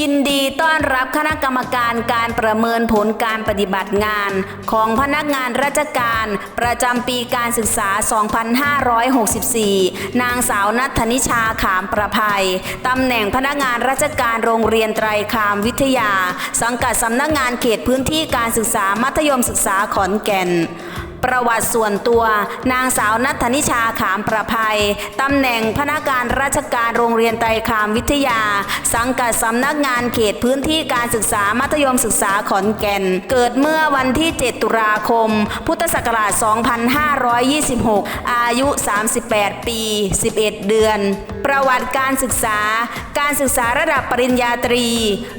ยินดีต้อนรับคณะกรรมการการประเมินผลการปฏิบัติงาน ของพนักงานราชการ ประจำปีการศึกษา 2564 นางสาวนัทนิชาขามประภัย ตำแหน่งพนักงานราชการโรงเรียนไตรคามวิทยา สังกัดสำนักงานเขตพื้นที่การศึกษามัธยมศึกษาขอนแก่น ประวัติส่วนตัวนางสาวนัทธนิชาขามประภัยตำแหน่งพนักงานราชการโรงเรียนไตรคามวิทยา สังกัดสำนักงานเขตพื้นที่การศึกษามัธยมศึกษาขอนแก่น เกิดเมื่อวันที่ 7 ตุลาคม พุทธศักราช 2526 อายุ 38 ปี 11 เดือนประวัติการศึกษา การศึกษาระดับปริญญาตรี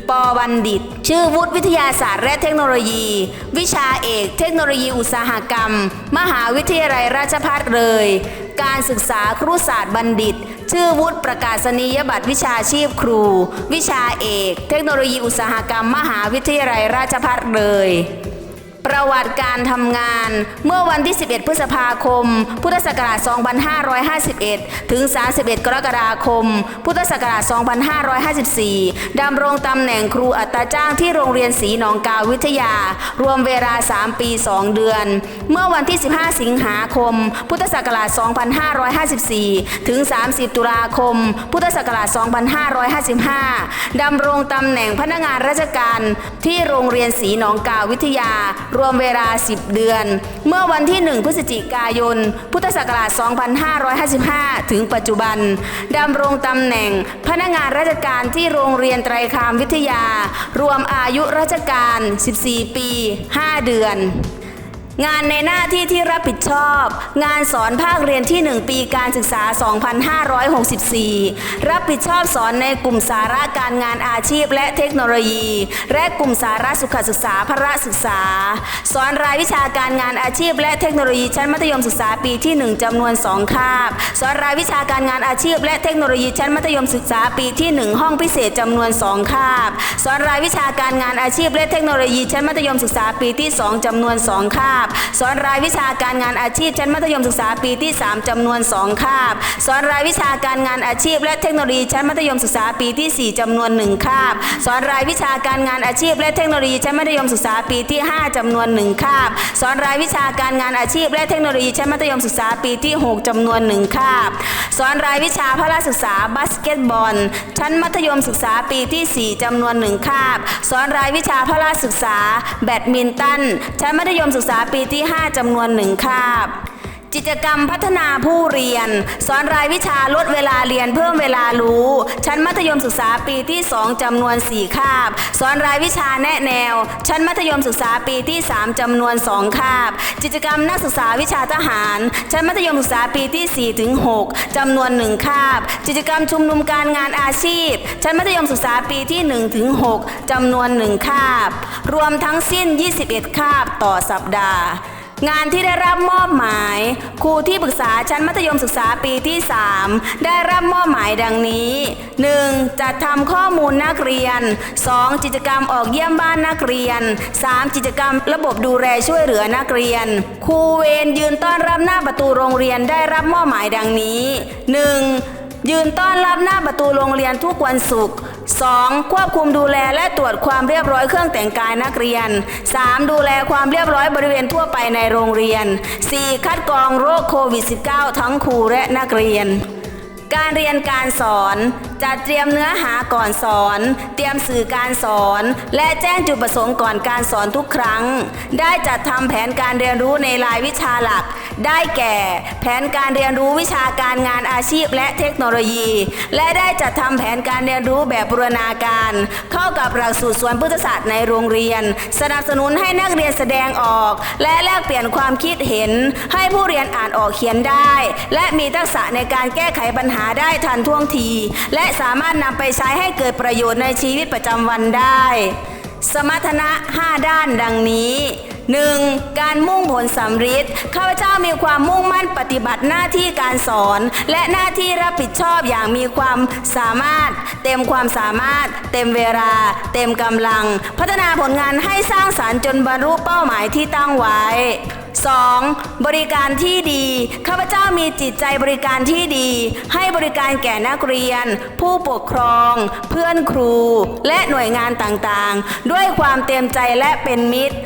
ปบัณฑิต ชื่อวุฒิวิทยาศาสตร์และเทคโนโลยี วิชาเอกเทคโนโลยีอุตสาหกรรม มหาวิทยาลัยราชภัฏเลย การศึกษาครุศาสตร์บัณฑิต ชื่อวุฒิประกาศนียบัตรวิชาชีพครู วิชาเอก เทคโนโลยีอุตสาหกรรม มหาวิทยาลัยราชภัฏเลย ประวัติการทำงาน เมื่อวันที่ 11 พฤษภาคม พุทธศักราช 2551 ถึง 31 กรกฎาคม พุทธศักราช 2554 ดำรงตำแหน่งครูอัตราจ้างที่โรงเรียนศรีหนองกาวิทยา รวมเวลา 3 ปี 2 เดือน เมื่อวันที่ 15 สิงหาคม พุทธศักราช 2554 ถึง 30 ตุลาคม พุทธศักราช 2555 ดำรงตำแหน่งพนักงานราชการที่โรงเรียนศรีหนองกาวิทยารวมเวลา 10 เดือน เมื่อวันที่ 1 พฤศจิกายน พุทธศักราช 2555 ถึงปัจจุบันดำรงตำแหน่งพนักงานราชการที่โรงเรียนไตรคามวิทยา รวมอายุราชการ 14 ปี 5 เดือน งานในหน้าที่ที่รับผิดชอบ งานสอนภาคเรียนที่ 1 ปีการศึกษา 2564 รับผิดชอบสอนในกลุ่มสาระการงานอาชีพและเทคโนโลยี และกลุ่มสาระสุขศึกษาพระศึกษา สอนรายวิชาการงานอาชีพ และเทคโนโลยีชั้นมัธยมศึกษาปีที่ 1จำนวน 2 คาบ สอนรายวิชาการงานอาชีพ และเทคโนโลยีชั้นมัธยมศึกษาปีที่ 1 ห้องพิเศษจำนวน 2 คาบ สอนรายวิชาการงานอาชีพ และเทคโนโลยีชั้นมัธยมศึกษาปีที่ 2จำนวน 2 คาบสอนรายวิชาการงานอาชีพชั้นมัธยมศึกษาปีที่ 3จำนวน 2 คาบ สอนรายวิชาการงานอาชีพ และเทคโนโลยีชั้นมัธยมศึกษาปีที่ 4จำนวน 1 คาบ สอนรายวิชาการงานอาชีพ และเทคโนโลยีชั้นมัธยมศึกษาปีที่ 5จำนวน 1 คาบ สอนรายวิชาการงานอาชีพ และเทคโนโลยีชั้นมัธยมศึกษาปีที่ 6จำนวน 1 คาบ สอนรายวิชาพละศึกษาบาสเกตบอล ชั้นมัธยมศึกษาปีที่ 4จำนวน 1 คาบ สอนรายวิชาพละศึกษา แบดมินตัน ชั้นมัธยมศึกษาปีที่ 5จำนวน1คาบ กิจกรรมพัฒนาผู้เรียน สอนรายวิชาลดเวลาเรียนเพิ่มเวลารู้ ชั้นมัธยมศึกษาปีที่ 2จำนวน 4 คาบ สอนรายวิชาแนะแนว ชั้นมัธยมศึกษาปีที่ 3จำนวน 2 คาบ กิจกรรมนักศึกษาวิชาทหาร ชั้นมัธยมศึกษาปีที่ 4 ถึง 6จำนวน 1 คาบ กิจกรรมชุมนุมการงานอาชีพ ชั้นมัธยมศึกษาปีที่ 1 ถึง 6จำนวน 1 คาบ รวมทั้งสิ้น 21 คาบต่อสัปดาห์ งานที่ได้รับมอบหมาย ครูที่ปรึกษาชั้นมัธยมศึกษาปีที่ 3 ได้รับมอบหมายดังนี้ 1. จัดทำข้อมูลนักเรียน 2. กิจกรรมออกเยี่ยมบ้านนักเรียน 3. กิจกรรมระบบดูแลช่วยเหลือนักเรียน ครูเวรยืนต้อนรับหน้าประตูโรงเรียนได้รับมอบหมายดังนี้ 1. ยืนต้อนรับหน้าประตูโรงเรียนทุกวันศุกร์ 2. ควบคุมดูแลและตรวจความเรียบร้อยเครื่องแต่งกายนักเรียน 3. ดูแลความเรียบร้อยบริเวณทั่วไปในโรงเรียน 4. คัดกรองโรคโควิด -19 ทั้งครูและนักเรียน การเรียนการสอน จัดเตรียมเนื้อหาก่อนสอน เตรียมสื่อการสอน และแจ้งจุดประสงค์ก่อนการสอนทุกครั้ง ได้จัดทำแผนการเรียนรู้ในรายวิชาหลัก ได้แก่ แผนการเรียนรู้วิชาการงานอาชีพและเทคโนโลยี และได้จัดทำแผนการเรียนรู้แบบบูรณาการ เข้ากับหลักสูตรสวนพฤกษศาสตร์ในโรงเรียน สนับสนุนให้นักเรียนแสดงออก และแลกเปลี่ยนความคิดเห็น ให้ผู้เรียนอ่านออกเขียนได้ และมีทักษะในการแก้ไขปัญหาได้ทันท่วงที และสามารถนำไปใช้ให้เกิดประโยชน์ในชีวิตประจำวันได้ สมรรถนะ 5 ด้านดังนี้ 1. การมุ่งผลสำฤทธิ์ข้าพเจ้ามีความมุ่งมั่นปฏิบัติหน้าที่การสอน และหน้าที่รับผิดชอบอย่างมีความสามารถ เต็มความสามารถ เต็มเวลา เต็มกำลัง พัฒนาผลงานให้สร้างสารรค์จนบรรลุเป้าหมายที่ตั้งไว้ 2. บริการที่ดี ข้าพเจ้ามีจิตใจบริการที่ดี ให้บริการแก่นักเรียน ผู้ปกครอง เพื่อนครู และหน่วยงานต่างๆ ด้วยความเต็มใจและเป็นมิตร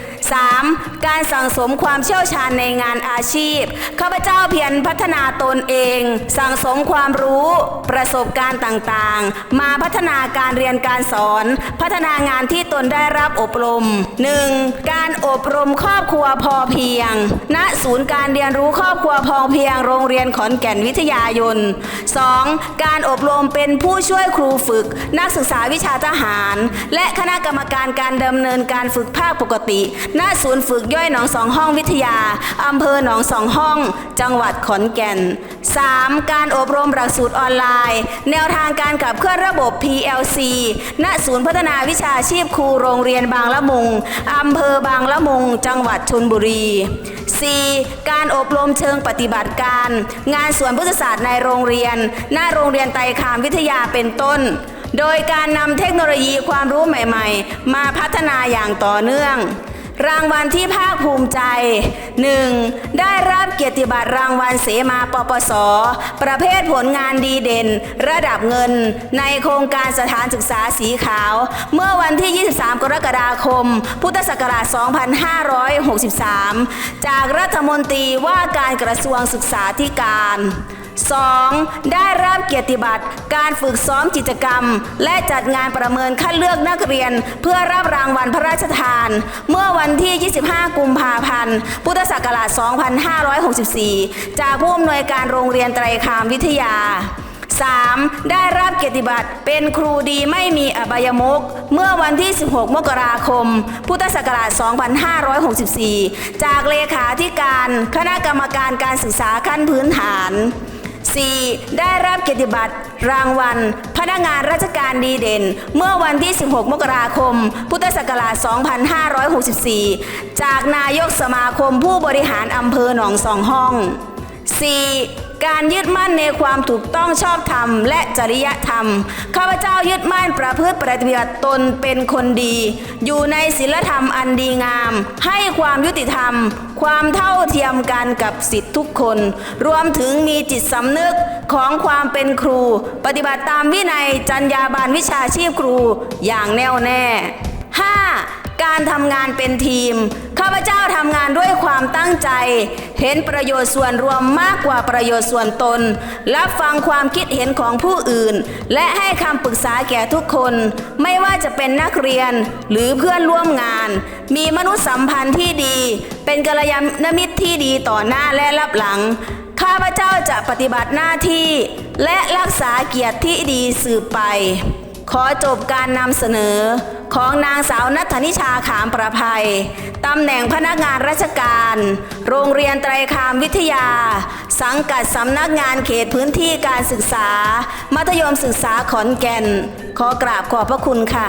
3. การสั่งสมความเชี่ยวชาญในงานอาชีพ ข้าพเจ้าเพียรพัฒนาตนเอง สั่งสมความรู้ ประสบการณ์ต่างๆ มาพัฒนาการเรียนการสอน พัฒนางานที่ตนได้รับอบรม 1. การอบรมครอบครัวพอเพียง ณ ศูนย์การเรียนรู้ครอบครัวพอเพียง โรงเรียนขอนแก่นวิทยายน 2. การอบรมเป็นผู้ช่วยครูฝึก นักศึกษาวิชาทหาร และคณะกรรมการการดำเนินการฝึกภาคปกติณศูนย์ฝึกย่อยหนองสองห้องวิทยา อำเภอหนองสองห้อง จังหวัดขอนแก่น 3. การอบรมหลักสูตรออนไลน์ แนวทางการขับเคลื่อนระบบ PLC ณศูนย์พัฒนาวิชาชีพครูโรงเรียนบางละมุง อำเภอบางละมุง จังหวัดชนบุรี 4. การอบรมเชิงปฏิบัติการ งานสวนพุทธศาสตร์ในโรงเรียน หน้าโรงเรียนไตรคามวิทยาเป็นต้น โดยการนำเทคโนโลยีความรู้ใหม่ ๆ มาพัฒนาอย่างต่อเนื่อง รางวัลที่ภาคภูมิใจ 1. ได้รับเกียรติบัตรรางวัลเสมาปปส ประเภทผลงานดีเด่น ระดับเงิน ในโครงการสถานศึกษาสีขาว เมื่อวันที่ 23 กรกฎาคม พุทธศักราช 2563 จากรัฐมนตรีว่าการกระทรวงศึกษาธิการ 2. ได้รับเกียรติบัตร การฝึกซ้อมกิจกรรม และจัดงานประเมินคัดเลือกนักเรียน เพื่อรับรางวัลพระราชทาน เมื่อวันที่ 25 กุมภาพันธ์ พุทธศักราช 2564 จากผู้อำนวยการโรงเรียนไตรคามวิทยา 3. ได้รับเกียรติบัตรเป็นครูดีไม่มีอบายมุกเมื่อวันที่ 16 มกราคม พุทธศักราช 2564 จากเลขาธิการ คณะกรรมการการศึกษาขั้นพื้นฐาน 4. ได้รับเกียรติบัตร รางวัล พนักงานราชการดีเด่น เมื่อวันที่ 16 มกราคม พุทธศักราช 2564 จากนายกสมาคมผู้บริหารอำเภอหนองสองห้อง 4. การยึดมั่นในความถูกต้องชอบธรรม และจริยธรรม ข้าพเจ้ายึดมั่นประพฤติปฏิบัติตนเป็นคนดี อยู่ในศีลธรรมอันดีงาม ให้ความยุติธรรม ความเท่าเทียมกันกับสิทธิทุกคน รวมถึงมีจิตสำนึกของความเป็นครู ปฏิบัติตามวินัยจรรยาบรรณวิชาชีพครูอย่างแน่วแน่ การทำงานเป็นทีม ข้าพเจ้าทำงานด้วยความตั้งใจ เห็นประโยชน์ส่วนรวมมากกว่าประโยชน์ส่วนตน รับฟังความคิดเห็นของผู้อื่น และให้คำปรึกษาแก่ทุกคน ไม่ว่าจะเป็นนักเรียนหรือเพื่อนร่วมงาน มีมนุษยสัมพันธ์ที่ดี เป็นกัลยาณมิตรที่ดีต่อหน้าและรับหลัง ข้าพเจ้าจะปฏิบัติหน้าที่ และรักษาเกียรติที่ดีสืบไป ขอจบการนำเสนอของนางสาวนัทนิชาขามประภัย ตำแหน่งพนักงานราชการ โรงเรียนไตรคามวิทยา สังกัดสำนักงานเขตพื้นที่การศึกษา มัธยมศึกษาขอนแก่น ขอกราบขอบพระคุณค่ะ